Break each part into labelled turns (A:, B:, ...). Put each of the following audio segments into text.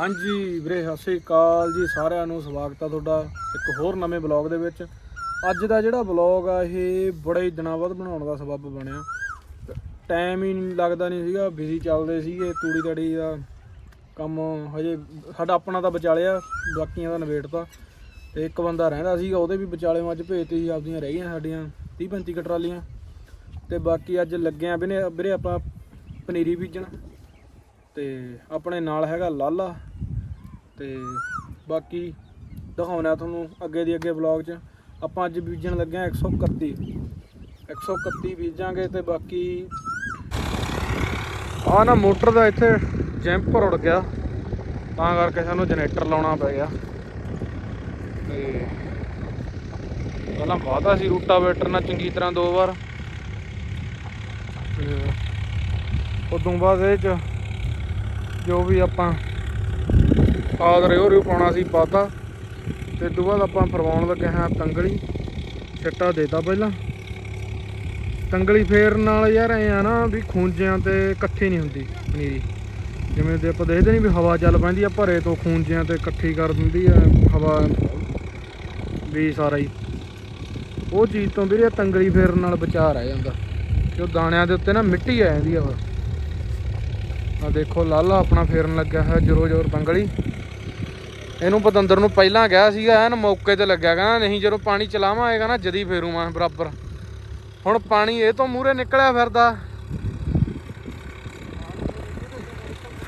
A: ਹਾਂਜੀ ਵੀਰੇ, ਸਤਿ ਸ਼੍ਰੀ ਅਕਾਲ ਜੀ, ਸਾਰਿਆਂ ਨੂੰ ਸਵਾਗਤ ਆ ਤੁਹਾਡਾ ਇੱਕ ਹੋਰ ਨਵੇਂ ਬਲੌਗ ਦੇ ਵਿੱਚ। ਅੱਜ ਦਾ ਜਿਹੜਾ ਬਲੌਗ ਆ, ਇਹ ਬੜੇ ਹੀ ਦਿਨਾਂ ਬਾਅਦ ਬਣਾਉਣ ਦਾ ਸਬੱਬ ਬਣਿਆ। ਟਾਈਮ ਹੀ ਲੱਗਦਾ ਨਹੀਂ ਸੀਗਾ ਬਿਜ਼ੀ ਚੱਲਦੇ ਸੀਗੇ, ਤੂੜੀ ਤੜੀ ਦਾ ਕੰਮ ਹਜੇ ਸਾਡਾ ਆਪਣਾ ਤਾਂ ਵਿਚਾਲਿਆ, ਬਾਕੀਆਂ ਦਾ ਨਵੇੜਤਾ ਤੇ ਇੱਕ ਬੰਦਾ ਰਹਿੰਦਾ ਸੀਗਾ, ਉਹਦੇ ਵੀ ਵਿਚਾਲੇ ਮੱਝ ਭੇਜਤੀ ਸੀ, ਆਪਦੀਆਂ ਰਹਿ ਗਈਆਂ ਸਾਡੀਆਂ 30 35 ਕਟਰਾਲੀਆਂ। ਟਰਾਲੀਆਂ ਤੇ ਬਾਕੀ ਅੱਜ ਲੱਗਿਆ ਆ ਵੀਰੇ ਵੀਰੇ ਆਪਾਂ ਪਨੀਰੀ ਬੀਜਣ। ਤੇ ਆਪਣੇ ਨਾਲ ਹੈਗਾ ਲਾਲਾ ਤੇ ਬਾਕੀ ਦਿਖਾਉਣਾ ਤੁਹਾਨੂੰ ਅੱਗੇ ਦੀ ਅੱਗੇ ਵਲੌਗ 'ਚ। ਆਪਾਂ ਅੱਜ ਬੀਜਣ ਲੱਗੇ ਆ 131 131 ਬੀਜਾਂਗੇ ਤੇ ਬਾਕੀ ਆ ਨਾ ਮੋਟਰ ਦਾ ਇੱਥੇ ਜੈਂਪਰ ਉੜ ਗਿਆ। ਤਾਂ ਕਰਕੇ ਸਾਨੂੰ ਜਨਰੇਟਰ ਲਾਉਣਾ ਪੈ ਗਿਆ। ਤੇ ਪਹਿਲਾਂ ਵਾਦਾ ਸੀ ਰੂਟਾਵੇਟਰ ਨਾਲ ਚੰਗੀ ਤਰ੍ਹਾਂ ਦੋ ਵਾਰ। ਉਦੋਂ ਬਾਅਦ ਇਹ ਚ ਜੋ ਵੀ ਆਪਾਂ ਖਾਦ ਰਿਓ ਰਿਓ ਪਾਉਣਾ ਸੀ ਪਾਤਾ ਤੇ ਤੋਂ ਬਾਅਦ ਆਪਾਂ ਫਰਵਾਉਣ ਲੱਗੇ ਹਾਂ ਤੰਗਲੀ। ਛੱਟਾ ਦੇਤਾ ਪਹਿਲਾਂ। ਤੰਗਲੀ ਫੇਰ ਨਾਲ ਯਾਰ ਐ ਆ ਨਾ ਵੀ ਖੂੰਜਿਆਂ ਤੇ ਇਕੱਠੀ ਨਹੀਂ ਹੁੰਦੀ ਪਨੀਰੀ। ਜਿਵੇਂ ਦੇ ਆਪਾਂ ਦੇਖਦੇ ਨਹੀਂ ਵੀ ਹਵਾ ਚੱਲ ਪੈਂਦੀ ਆ, ਭਰੇ ਤੋਂ ਖੂੰਜਿਆਂ ਤੇ ਇਕੱਠੀ ਕਰ ਦਿੰਦੀ ਆ ਹਵਾ। ਵੀ ਸਾਰਾ ਹੀ। ਉਹ ਚੀਜ਼ ਤੋਂ ਵੀਰੇ ਤੰਗਲੀ ਫੇਰਨ ਨਾਲ ਬਚਾ ਰਹਿ ਜਾਂਦਾ। ਕਿ ਉਹ ਦਾਣਿਆਂ ਦੇ ਉੱਤੇ ਨਾ ਮਿੱਟੀ ਆ ਜਾਂਦੀ ਆ ਉਹ। ਆ ਦੇਖੋ ਲਾਲਾ ਆਪਣਾ ਫੇਰਨ ਲੱਗਿਆ ਹੈ ਜਰੋ ਜੋਰ ਤੰਗਲੀ ਇਹਨੂੰ ਪਤੰਦਰ ਨੂੰ ਪਹਿਲਾਂ ਗਿਆ ਸੀਗਾ ਐਨ ਮੌਕੇ ਤੇ ਲੱਗਿਆ ਕਹਿੰਦਾ ਨਹੀਂ ਜਦੋਂ ਪਾਣੀ ਚਲਾਵਾਂਗਾ ਨਾ ਜਦੀ ਫੇਰੂ ਮੈਂ ਬਰਾਬਰ। ਹੁਣ ਪਾਣੀ ਇਹ ਤੋਂ ਮੂਹਰੇ ਨਿਕਲਿਆ ਫਿਰਦਾ।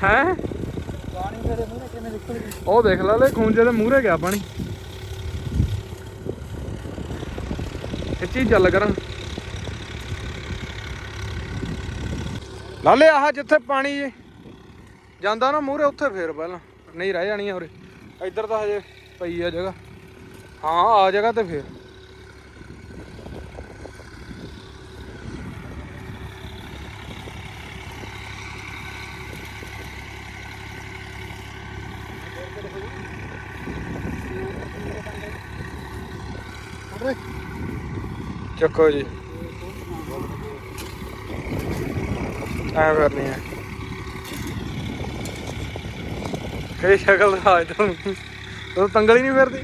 A: ਹੈ?
B: ਪਾਣੀ ਮੇਰੇ ਮੂਹਰੇ ਕਿਵੇਂ ਨਿਕਲ ਗਈ
A: ਉਹ ਦੇਖ ਲਾ ਲੈ ਖੂੰਜੇ ਦੇ ਮੂਹਰੇ ਗਿਆ ਪਾਣੀ। ਖਿੱਚੀ ਚੱਲ ਕਰਾਂ। ਲਾਲੇ ਆਹ ਜਿੱਥੇ ਪਾਣੀ ਜਾਂਦਾ ਨਾ ਮੂਹਰੇ ਉੱਥੇ ਫੇਰ ਪਹਿਲਾਂ। ਨਹੀਂ ਰਹਿ ਜਾਣੀ ਉਰੇ। ਇੱਧਰ ਤਾਂ ਹਜੇ ਪਈ ਆ ਜਗ੍ਹਾ। ਹਾਂ, ਆ ਜਗ੍ਹਾ ਤੇ ਫੇਰ। ਚੱਕੋ ਜੀ। ਐ ਕਰਨੀ ਹੈ ਇਹ ਸ਼ਕਲ ਦਾ ਅੱਜ ਤੋਂ ਉਹ ਤੰਗਲ ਹੀ ਨਹੀਂ ਫਿਰਦੀ।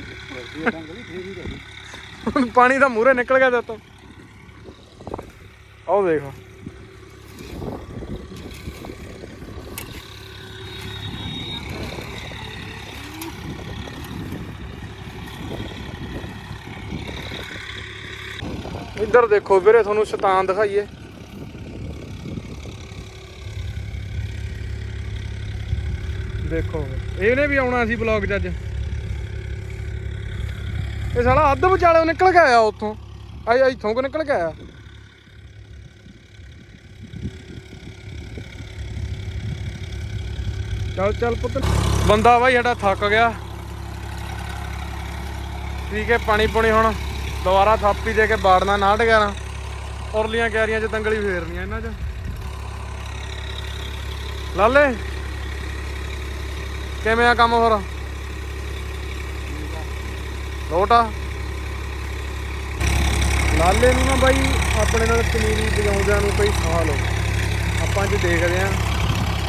A: ਪਾਣੀ ਦਾ ਮੂਹਰੇ ਨਿਕਲ ਗਿਆ ਦਿੱਤੋਂ ਆਓ ਦੇਖੋ। ਇੱਧਰ ਦੇਖੋ ਵੀਰੇ, ਤੁਹਾਨੂੰ ਸ਼ੈਤਾਨ ਦਿਖਾਈਏ। ਦੇਖੋ। ਇਹਨੇ ਵੀ ਆਉਣਾ ਸੀ ਬਲੌਗ 'ਚ ਅੱਜ। ਇਹ ਸਾਲਾ ਅੱਧ ਵਿਚਾਲੇ ਨਿਕਲ ਕੇ ਆਇਆ ਉੱਥੋਂ। ਆਈ ਇੱਥੋਂ ਕੋ ਨਿਕਲ ਕੇ ਆਇਆ। ਚੱਲ ਚੱਲ ਪੁੱਤ। ਬੰਦਾ ਬਾਈ ਸਾਡਾ ਥੱਕ ਗਿਆ। ਠੀਕ ਹੈ, ਪਾਣੀ ਪੁਣੀ ਹੁਣ ਦੁਬਾਰਾ ਥਾਪੀ ਦੇ ਕੇ ਬਾੜਨਾ ਨਾ। ਗਿਆਰਾਂ ਉਰਲੀਆਂ ਕਿਆਰੀਆਂ 'ਚ ਤੰਗਲੀ ਫੇਰਨੀਆਂ ਇਹਨਾਂ 'ਚ। ਲਾਲੇ ਕਿਵੇਂ ਆ ਕੰਮ ਹੋਰ? ਲੋਟਾ ਲਾਲੇ ਨੂੰ ਨਾ ਬਾਈ ਆਪਣੇ ਨਾਲ ਪਨੀਰੀ ਵਜਾਉਂਦਿਆਂ ਨੂੰ ਕਈ ਸਾਲ ਹੋ ਆਪਾਂ ਅੱਜ ਦੇਖਦੇ ਆਂ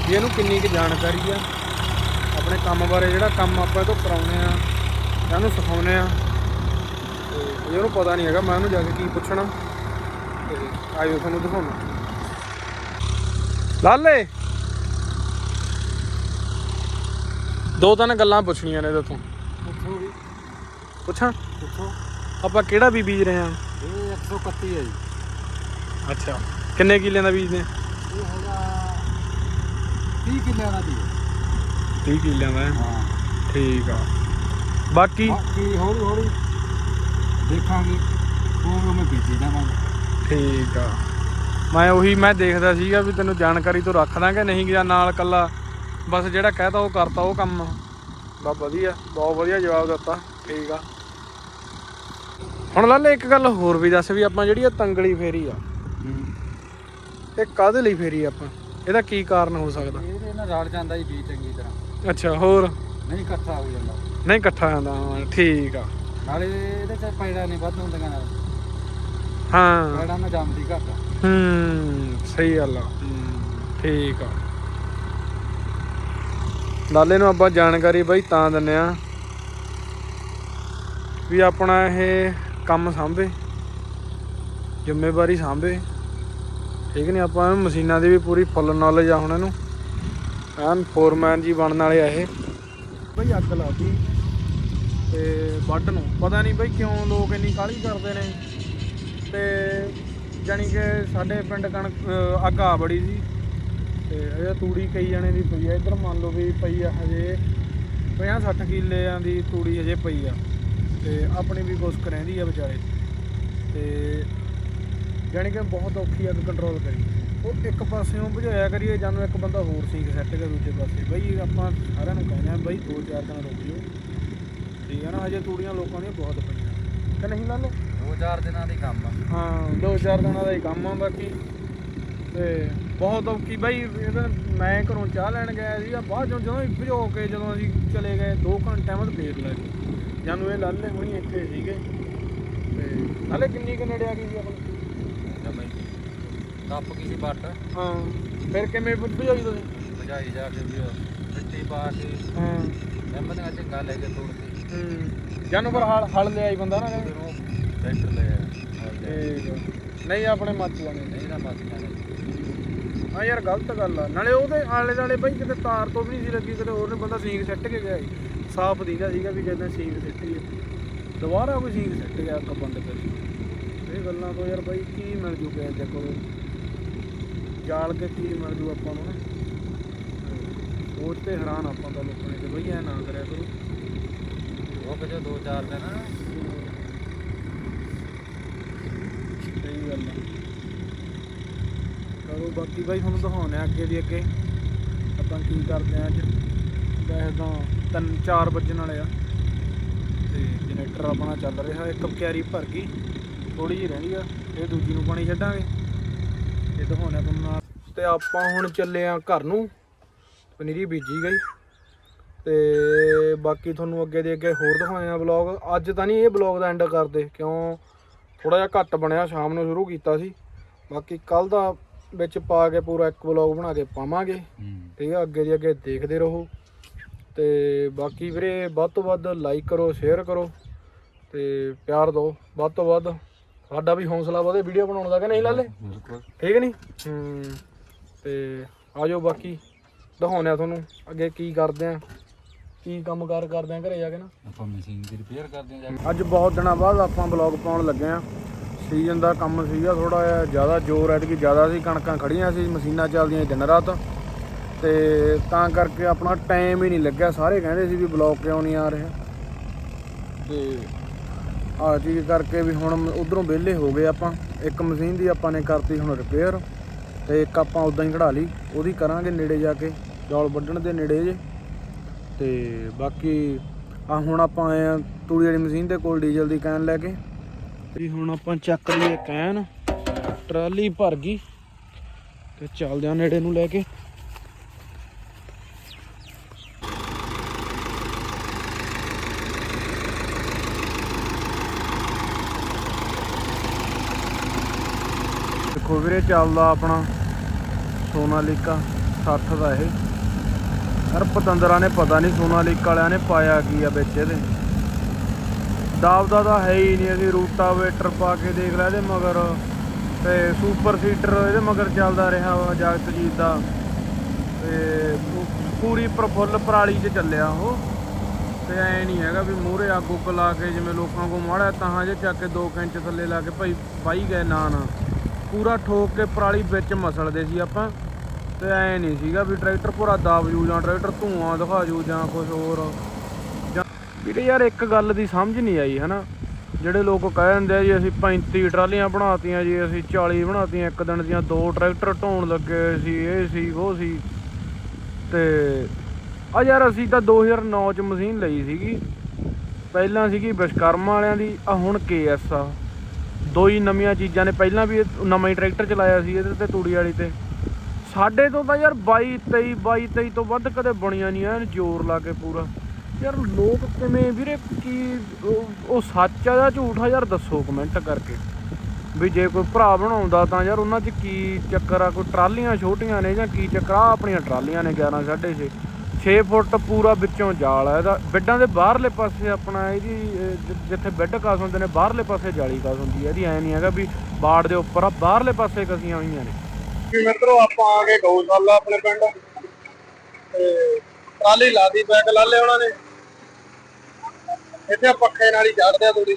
A: ਵੀ ਇਹਨੂੰ ਕਿੰਨੀ ਕੁ ਜਾਣਕਾਰੀ ਆ। ਆਪਣੇ ਕੰਮ ਬਾਰੇ ਜਿਹੜਾ ਕੰਮ ਆਪਾਂ ਇਹ ਤੋਂ ਕਰਾਉਨੇ ਆ ਇਹਨੂੰ ਸਿਖਾਉਨੇ ਆ ਤੇ ਇਹਨੂੰ ਪਤਾ ਨਹੀਂ ਹੈਗਾ, ਮੈਂ ਉਹਨੂੰ ਜਾ ਕੇ ਕੀ ਪੁੱਛਣਾ। ਤੇ ਆਇਓ ਤੁਹਾਨੂੰ ਦਿਖਾਉਣਾ ਲਾਲੇ! ਦੋ ਤਿੰਨ ਗੱਲਾਂ ਪੁੱਛਣੀਆਂ ਨੇ ਇਹਦੇ ਤੋਂ।
B: ਪੁੱਛੋ
A: ਪੁੱਛਾਂ?
B: ਪੁੱਛੋ।
A: ਆਪਾਂ ਕਿਹੜਾ ਵੀ ਬੀਜ ਰਹੇ ਹਾਂ?
B: ਇਹ 131 ਹੈ ਜੀ।
A: ਅੱਛਾ। ਕਿੰਨੇ ਕਿੱਲਿਆਂ ਦਾ ਬੀਜਦੇ
B: ਇਹ ਹੈਗਾ 30 ਕਿੱਲਿਆਂ ਦਾ ਹੈ
A: 30 ਕਿੱਲਿਆਂ ਦਾ। ਹੈ।
B: ਹਾਂ
A: ਠੀਕ ਆ। ਬਾਕੀ?
B: ਬਾਕੀ ਹੌਲੀ ਹੌਲੀ ਦੇਖਾਂਗੇ। ਉਹ ਮੈਂ ਬੀਜੀ ਜਾਵਾਂਗੇ
A: ਠੀਕ ਆ। ਮੈਂ ਉਹੀ ਮੈਂ ਦੇਖਦਾ ਸੀਗਾ ਵੀ ਤੈਨੂੰ ਜਾਣਕਾਰੀ ਤੋਂ ਰੱਖ ਦਾਂਗੇ। ਨਹੀਂ ਗਿਆ ਨਾਲ ਕੱਲਾ ਬਸ ਜਿਹੜਾ ਕਹਿਤਾ ਉਹ ਕਰਤਾ ਉਹ ਕੰਮ ਬਾ ਵਧੀਆ ਬਹੁਤ ਵਧੀਆ ਜਵਾਬ ਦਿੱਤਾ ਠੀਕ ਆ। ਹੁਣ ਲਾਲੇ ਇੱਕ ਗੱਲ ਹੋਰ ਵੀ ਦੱਸ ਵੀ ਆਪਾਂ ਜਿਹੜੀ ਇਹ ਤੰਗਲੀ ਫੇਰੀ ਆ ਇਹ ਕਾਹਦੇ ਲਈ ਫੇਰੀ ਆਪਾਂ? ਇਹਦਾ ਕੀ ਕਾਰਨ ਹੋ ਸਕਦਾ?
B: ਇਹਦੇ ਨਾਲ ਰਲ ਜਾਂਦਾ ਜੀ ਬੀਜ ਚੰਗੀ ਤਰ੍ਹਾਂ।
A: ਅੱਛਾ ਹੋਰ?
B: ਨਹੀਂ ਇਕੱਠਾ ਹੋ ਜਾਂਦਾ।
A: ਨਹੀਂ ਇਕੱਠਾ ਆਂਦਾ ਠੀਕ ਆ।
B: ਨਾਲੇ ਇਹਦੇ ਚ ਪੈੜਾ ਨਹੀਂ ਵੱਧ ਹੁੰਦੀਆਂ ਨਾਲ।
A: ਹਾਂ।
B: ਪੈੜਾ ਨਾਲ ਜੰਮਦੀ ਘੱਟ। ਆ।
A: ਹੂੰ ਸਹੀ ਗੱਲ ਆ। ਠੀਕ ਆ। ਲਾਲੇ ਨੂੰ ਆਪਾਂ ਜਾਣਕਾਰੀ ਬਾਈ ਤਾਂ ਦਿੰਨੇ ਆ ਵੀ ਆਪਣਾ ਇਹ ਕੰਮ ਸਾਂਭੇ, ਜ਼ਿੰਮੇਵਾਰੀ ਸਾਂਭੇ। ਠੀਕ ਨਹੀਂ ਆਪਾਂ ਨੂੰ ਮਸ਼ੀਨਾਂ ਦੀ ਵੀ ਪੂਰੀ ਫੁੱਲ ਨੌਲੇਜ ਆ ਹੁਣ ਇਹਨੂੰ। ਐਨ ਫੋਰਮੈਨ ਜੀ ਬਣਨ ਵਾਲੇ ਆ ਇਹ। ਬਈ ਅੱਗ ਲਾਤੀ ਤੇ ਵੱਢ ਨੂੰ। ਪਤਾ ਨਹੀਂ ਬਈ ਕਿਉਂ ਲੋਕ ਇੰਨੀ ਕਾਹਲੀ ਕਰਦੇ ਨੇ। ਤੇ ਜਾਣੀ ਕਿ ਸਾਡੇ ਪਿੰਡ ਕਣਕ ਅੱਗ ਆ ਬੜੀ ਸੀ ਤੇ ਇਹ ਤੂੜੀ ਕਈ ਜਣੇ ਦੀ ਪਈ ਆ। ਇੱਧਰ ਮੰਨ ਲਓ ਵੀ ਪਈ ਆ ਹਜੇ 50 60 ਕਿੱਲਿਆਂ ਦੀ ਤੂੜੀ ਹਜੇ ਪਈ ਆ। ਤੇ ਆਪਣੀ ਵੀ ਕੁਸਕ ਰਹਿੰਦੀ ਆ ਵਿਚਾਰੇ। ਤੇ ਜਾਣੀ ਕਿ ਬਹੁਤ ਔਖੀ ਅੱਗ ਕੰਟਰੋਲ ਕਰੀ। ਉਹ ਇੱਕ ਪਾਸਿਓਂ ਬੁਝਾਇਆ ਕਰੀਏ ਜਾਨੂੰ ਇੱਕ ਬੰਦਾ ਹੋਰ ਸੀਖ ਸੈੱਟ ਕੇ ਦੂਜੇ ਪਾਸੇ। ਬਈ ਆਪਾਂ ਸਾਰਿਆਂ ਨੂੰ ਕਹਿੰਦੇ ਆ ਬਈ ਦੋ ਚਾਰ ਦਿਨ ਰੁਕਿਓ। ਠੀਕ ਹੈ ਨਾ ਹਜੇ ਤੂੜੀਆਂ ਲੋਕਾਂ ਦੀਆਂ ਬਹੁਤ ਪਈਆਂ। ਕਿ ਨਹੀਂ ਲਾ ਲਓ?
B: ਦੋ ਚਾਰ ਦਿਨਾਂ ਦੀ ਕੰਮ ਆ।
A: ਹਾਂ ਦੋ ਚਾਰ ਦਿਨਾਂ ਦਾ ਹੀ ਕੰਮ ਆ ਬਾਕੀ। ਤੇ ਬਹੁਤ ਔਖੀ। ਬਾਈ ਇਹਦਾ ਮੈਂ ਘਰੋਂ ਚਾਹ ਲੈਣ ਗਿਆ ਸੀ ਆ ਬਾਅਦ ਚੋਂ ਜਦੋਂ ਭਜੋ ਕੇ ਜਦੋਂ ਅਸੀਂ ਚਲੇ ਗਏ 2 ਘੰਟਿਆਂ ਬਾਅਦ ਫੇਰ ਲੈ ਗਏ। ਜਾਨੂੰ ਇਹ ਲਾਲੇ ਹੁਣੀ ਇੱਥੇ ਸੀਗੇ। ਤੇ ਨਾਲੇ ਕਿੰਨੀ ਕੁ ਨੇੜੇ ਆ ਗਈ ਸੀ ਆਪਣੀ?
B: ਜਮਈ ਟੱਪ ਗਈ ਸੀ ਬੱਟ
A: ਹਾਂ ਫਿਰ ਕਿਵੇਂ ਭਜਾਈ ਤੁਸੀਂ?
B: ਭਜਾਈ ਜਾ ਕੇ ਵੀ ਉਹ ਮਿੱਟੀ ਪਾ ਕੇ।
A: ਹਾਂ।
B: ਨਿੰਮ ਦੀਆਂ ਚੰਗਾ ਲੈ ਕੇ। ਤੋੜਤੀ
A: ਹੂੰ। ਜਾਨੂੰ ਪਰ ਹਲ ਹਲ ਲਿਆਈ ਬੰਦਾ ਨਾ
B: ਫਿਰ ਉਹ ਟਰੈਕਟਰ ਲੈ ਆਇਆ।
A: ਠੀਕ ਆ। ਨਹੀਂ ਆਪਣੇ ਮੱਚ ਲਾਣੇ।
B: ਨਹੀਂ ਨਾ ਮੱਤੀਆਂ ਨੇ
A: ਹਾਂ ਯਾਰ ਗਲਤ ਗੱਲ ਆ। ਨਾਲੇ ਉਹਦੇ ਆਲੇ ਦਾਲੇ ਬਾਈ ਕਿਤੇ ਤਾਰ ਤੋਂ ਵੀ ਨਹੀਂ ਸੀ ਲੱਗੀ, ਕਿਤੇ ਹੋਰ ਨੇ ਬੰਦਾ ਸੀਂਗ ਸੱਟ ਕੇ ਗਿਆ ਸੀ। ਸਾਫ਼ ਦੀਦਾ ਸੀਗਾ ਵੀ ਜਦੋਂ ਸੀਂਗ ਸੱਟੀ ਹੈ ਦੁਬਾਰਾ ਕੋਈ ਸੀਂਗ ਸੱਟ ਗਿਆ ਅੱਖ ਬੰਦ ਕਰੀ। ਇਹ ਗੱਲਾਂ ਤੋਂ ਯਾਰ ਬਾਈ ਕੀ ਮਿਲ ਜੂ ਕਿਸੇ ਦੇ ਕੋਲ? ਜਾਲ ਕੇ ਕੀ ਮਿਲ ਜੂ ਆਪਾਂ ਨੂੰ ਨਾ? ਸੋਚ ਤੇ ਹੈਰਾਨ ਆਪਾਂ ਤਾਂ ਲੋਕਾਂ ਨੇ ਕਿ ਬਈ ਐ ਨਾ ਕਰਿਆ ਕਰੋ।
B: ਉਹ ਕਿਤੇ ਦੋ ਚਾਰ ਦਿਨ
A: ਸਹੀ ਗੱਲ ਆ ਕਰੋ ਬਾਕੀ ਬਾਈ ਤੁਹਾਨੂੰ ਦਿਖਾਉਂਦੇ ਆ ਅੱਗੇ ਦੀ ਅੱਗੇ। ਆਪਾਂ ਕੀ ਕਰਦੇ ਆ ਅੱਜ। ਵੈਸੇ ਤਾਂ ਤਿੰਨ ਚਾਰ ਵੱਜਣ ਵਾਲੇ ਆ। ਤੇ ਜਨਰੇਟਰ ਆਪਣਾ ਚੱਲ ਰਿਹਾ, ਇੱਕ ਕਿਆਰੀ ਭਰ ਗਈ। ਥੋੜੀ ਜਿਹੀ ਰਹਿੰਦੀ ਆ, ਇਹ ਦੂਜੀ ਨੂੰ ਪਾਣੀ ਛੱਡਾਂਗੇ। ਇਹ ਦਿਖਾਉਣੇ ਆ ਤੁਹਾਨੂੰ ਨਾਲ। ਤੇ ਆਪਾਂ ਹੁਣ ਚੱਲੇ ਆ ਘਰ ਨੂੰ। ਪਨੀਰੀ ਬੀਜੀ ਗਈ। ਤੇ ਬਾਕੀ ਤੁਹਾਨੂੰ ਅੱਗੇ ਦੇ ਅੱਗੇ ਹੋਰ ਦਿਖਾਉਣੇ ਆ ਵਲੌਗ। ਅੱਜ ਤਾਂ ਨਹੀਂ ਇਹ ਵਲੌਗ ਦਾ ਐਂਡ ਕਰਦੇ। ਕਿਉਂ? ਥੋੜਾ ਜਿਹਾ ਘੱਟ ਬਣਿਆ, ਸ਼ਾਮ ਨੂੰ ਸ਼ੁਰੂ ਕੀਤਾ ਸੀ। ਬਾਕੀ ਕੱਲ ਦਾ ਵਿੱਚ ਪਾ ਕੇ ਪੂਰਾ ਇੱਕ ਵਲੌਗ ਬਣਾ ਕੇ ਪਾਵਾਂਗੇ। ਠੀਕ ਆ ਅੱਗੇ ਦੀ ਅੱਗੇ ਦੇਖਦੇ ਰਹੋ। ਤੇ ਬਾਕੀ ਵੀਰੇ ਵੱਧ ਤੋਂ ਵੱਧ ਲਾਈਕ ਕਰੋ ਸ਼ੇਅਰ ਕਰੋ ਤੇ ਪਿਆਰ ਦਿਓ। ਵੱਧ ਤੋਂ ਵੱਧ ਸਾਡਾ ਵੀ ਹੌਸਲਾ ਵਧੇ ਵੀਡੀਓ ਬਣਾਉਣ ਦਾ ਕਿ ਨਹੀਂ ਲਾਲੇ? ਠੀਕ ਨਹੀਂ? ਹੂੰ ਤੇ ਆਜੋ ਬਾਕੀ ਦਿਖਾਉਂਦੇ ਆ ਤੁਹਾਨੂੰ ਅੱਗੇ ਕੀ ਕਰਦੇ ਆ ਕੀ ਕੰਮ ਕਾਰ ਕਰਦੇ ਆ ਘਰੇ ਜਾ ਕੇ ਨਾ।
B: ਆਪਾਂ ਮਸ਼ੀਨ ਦੀ ਰਿਪੇਅਰ ਕਰਦੇ ਹਾਂ ਕੇ।
A: ਅੱਜ ਬਹੁਤ ਦਿਨਾਂ ਬਾਅਦ ਆਪਾਂ ਬਲੌਗ ਪਾਉਣ ਲੱਗੇ ਆ। ਸੀਜ਼ਨ ਦਾ ਕੰਮ ਸੀਗਾ ਥੋੜਾ ਜਿਹਾ, ਜ਼ਿਆਦਾ ਜ਼ੋਰ ਐਤਕੀ ਜ਼ਿਆਦਾ ਸੀ, ਕਣਕਾਂ ਖੜੀਆਂ ਸੀ, ਮਸ਼ੀਨਾਂ ਚੱਲਦੀਆਂ ਦਿਨ ਰਾਤ। ਤੇ ਤਾਂ ਕਰਕੇ ਆਪਣਾ ਟਾਈਮ ਹੀ ਨਹੀਂ ਲੱਗਿਆ। ਸਾਰੇ ਕਹਿੰਦੇ ਸੀ ਵੀ ਬਲੌਗ ਕਿਉਂ ਨਹੀਂ ਆ ਰਿਹਾ। ਤੇ ਆ ਚੀਜ਼ ਕਰਕੇ ਵੀ ਹੁਣ ਉਧਰੋਂ ਵਿਹਲੇ ਹੋ ਗਏ ਆਪਾਂ। ਇੱਕ ਮਸ਼ੀਨ ਦੀ ਆਪਾਂ ਨੇ ਕਰਤੀ ਹੁਣ ਰਿਪੇਅਰ ਤੇ ਇੱਕ ਆਪਾਂ ਉਦਾਂ ਹੀ ਕਢਾ ਲਈ। ਉਹਦੀ ਕਰਾਂਗੇ ਨੇੜੇ ਜਾ ਕੇ, ਚੌਲ ਵੱਢਣ ਦੇ ਨੇੜੇ ਜੇ। ਤੇ ਬਾਕੀ ਆ ਹੁਣ ਆਪਾਂ ਆਏ ਆ ਤੂੜੀ ਵਾਲੀ ਮਸ਼ੀਨ ਦੇ ਕੋਲ ਡੀਜ਼ਲ ਦੀ ਕੈਨ ਲੈ ਕੇ। ਤੇ ਹੁਣ ਆਪਾਂ ਚੱਕ ਲਈਏ ਕੈਨ, ਟਰਾਲੀ ਭਰ ਗਈ ਤੇ ਚੱਲਦੇ ਆ ਨੇੜੇ ਨੂੰ ਲੈ ਕੇ। ਦੇਖੋ ਵੀਰੇ ਚੱਲਦਾ ਆਪਣਾ ਸੋਨਾਲੀਕਾ 60 ਦਾ ਇਹ। ਯਾਰ ਪਤੰਦਰਾਂ ਨੇ ਪਤਾ ਨਹੀਂ ਸੋਨਾਲੀਕਾ ਵਾਲਿਆਂ ਨੇ ਪਾਇਆ ਕੀ ਆ ਵਿੱਚ ਇਹਦੇ। ਦਾਬਦਾ ਤਾਂ ਹੈ ਹੀ ਨਹੀਂ, ਅਸੀਂ ਰੂਟਾਵੇਟਰ ਪਾ ਕੇ ਦੇਖ ਲਿਆ ਇਹਦੇ ਮਗਰ। ਤੇ ਸੁਪਰ ਸੀਟਰ ਇਹਦੇ ਮਗਰ ਚੱਲਦਾ ਰਿਹਾ ਵਾ ਜਗਤ ਜੀਤ ਦਾ। ਤੇ ਪੂਰੀ ਪ੍ਰਫੁੱਲ ਪਰਾਲੀ 'ਚ ਚੱਲਿਆ ਉਹ। ਤੇ ਐ ਨਹੀਂ ਹੈਗਾ ਵੀ ਮੂਹਰੇ ਅੱਗ ਉੱਗ ਲਾ ਕੇ ਜਿਵੇਂ ਲੋਕਾਂ ਕੋ ਮਾੜਾ ਤਾਂ ਜੇ ਚੱਕ ਕੇ 2 ਇੰਚ ਥੱਲੇ ਲਾ ਕੇ ਭਾਈ ਪਾਈ ਗਏ ਨਾ ਨਾ ਪੂਰਾ ਠੋਕ ਕੇ ਪਰਾਲੀ ਵਿੱਚ ਮਸਲਦੇ ਸੀ ਆਪਾਂ। ਤੇ ਐ ਨਹੀਂ ਸੀਗਾ ਵੀ ਟਰੈਕਟਰ ਪੂਰਾ ਦਾਬ ਜੂ ਜਾਂ ਟਰੈਕਟਰ ਧੂਆਂ ਦਿਖਾ ਜੂ ਜਾਂ ਕੁਝ ਹੋਰ। ਵੀਰੇ ਯਾਰ ਇੱਕ ਗੱਲ ਦੀ ਸਮਝ ਨਹੀਂ ਆਈ, ਹਨਾ? ਜਿਹੜੇ ਲੋਕ ਕਹਿ ਦਿੰਦੇ ਆ ਜੀ, ਅਸੀਂ 35 ਟਰਾਲੀਆਂ ਬਣਾਤੀਆਂ ਜੀ, ਅਸੀਂ 40 ਬਣਾਤੀਆਂ, ਇੱਕ ਦਿਨ ਦੀਆਂ ਦੋ ਟਰੈਕਟਰ ਢੋਣ ਲੱਗੇ ਸੀ, ਇਹ ਸੀ, ਉਹ ਸੀ। ਤੇ ਆ ਯਾਰ ਅਸੀਂ ਤਾਂ 2009 ਚ ਮਸ਼ੀਨ ਲਈ ਸੀਗੀ। ਪਹਿਲਾਂ ਸੀਗੀ ਵਿਸ਼ਕਰਮਾ ਵਾਲਿਆਂ ਦੀ, ਆ ਹੁਣ ਕੇਐਸ ਆ। ਦੋ ਹੀ ਨਵੀਆਂ ਚੀਜ਼ਾਂ ਨੇ, ਪਹਿਲਾਂ ਵੀ ਇਹ ਨਵਾਂ ਹੀ ਟਰੈਕਟਰ ਚਲਾਇਆ ਸੀ ਇਹਦੇ ਤੇ, ਤੂੜੀ ਵਾਲੀ ਤੇ। ਸਾਡੇ ਤੋਂ ਤਾਂ ਯਾਰ 22 23 22 23 ਤੋਂ ਵੱਧ ਕਦੇ ਬਣੀਆਂ ਨਹੀਂ, ਐਨ ਜ਼ੋਰ ਲਾ ਕੇ ਪੂਰਾ। ਯਾਰ ਲੋਕ ਕਿਵੇਂ ਵੀਰੇ ਕੀ ਉਹ- ਸੱਚ ਆ ਜਾਂ ਝੂਠ ਆ? ਯਾਰ ਦੱਸੋ ਕਮੈਂਟ ਕਰਕੇ। ਵੀ ਜੇ ਕੋਈ ਭਰਾ ਬਣਾਉਂਦਾ ਤਾਂ ਯਾਰ ਉਹਨਾਂ 'ਚ ਕੀ ਚੱਕਰ ਆ? ਕੋਈ ਟਰਾਲੀਆਂ ਛੋਟੀਆਂ ਨੇ ਜਾਂ ਕੀ ਚੱਕਰ? ਆ ਆਪਣੀਆਂ ਟਰਾਲੀਆਂ ਨੇ 11 6.5 6 ਫੁੱਟ ਪੂਰਾ ਵਿੱਚੋਂ ਜਾਲ ਹੈ ਇਹਦਾ। ਬੈੱਡਾਂ ਦੇ ਬਾਹਰਲੇ ਪਾਸੇ ਆਪਣਾ ਇਹਦੀ ਜਿੱਥੇ ਬੈੱਡ ਕਸ ਹੁੰਦੇ ਨੇ, ਬਾਹਰਲੇ ਪਾਸੇ ਜਾਲੀ ਕਸ ਹੁੰਦੀ ਹੈ ਇਹਦੀ ਐ ਨਹੀਂ ਹੈਗਾ ਵੀ ਬਾੜ ਦੇ ਉੱਪਰ ਆ, ਬਾਹਰਲੇ ਪਾਸੇ ਕਸੀਆਂ ਹੋਈਆਂ ਨੇ।
C: ਵੀ ਮਿੱਤਰੋ, ਆਪਾਂ ਆ ਗਏ ਗਊਸ਼ਾਲਾ ਆਪਣੇ ਪਿੰਡ। ਤੇ ਟਰਾਲੀ ਲਾਦੀ ਬੈਗ ਲਾ ਲਿਆ ਉਹਨਾਂ ਨੇ। ਇੱਥੇ ਪੱਖੇ ਨਾਲ ਹੀ ਚੜਦੇ ਆ ਥੋੜੀ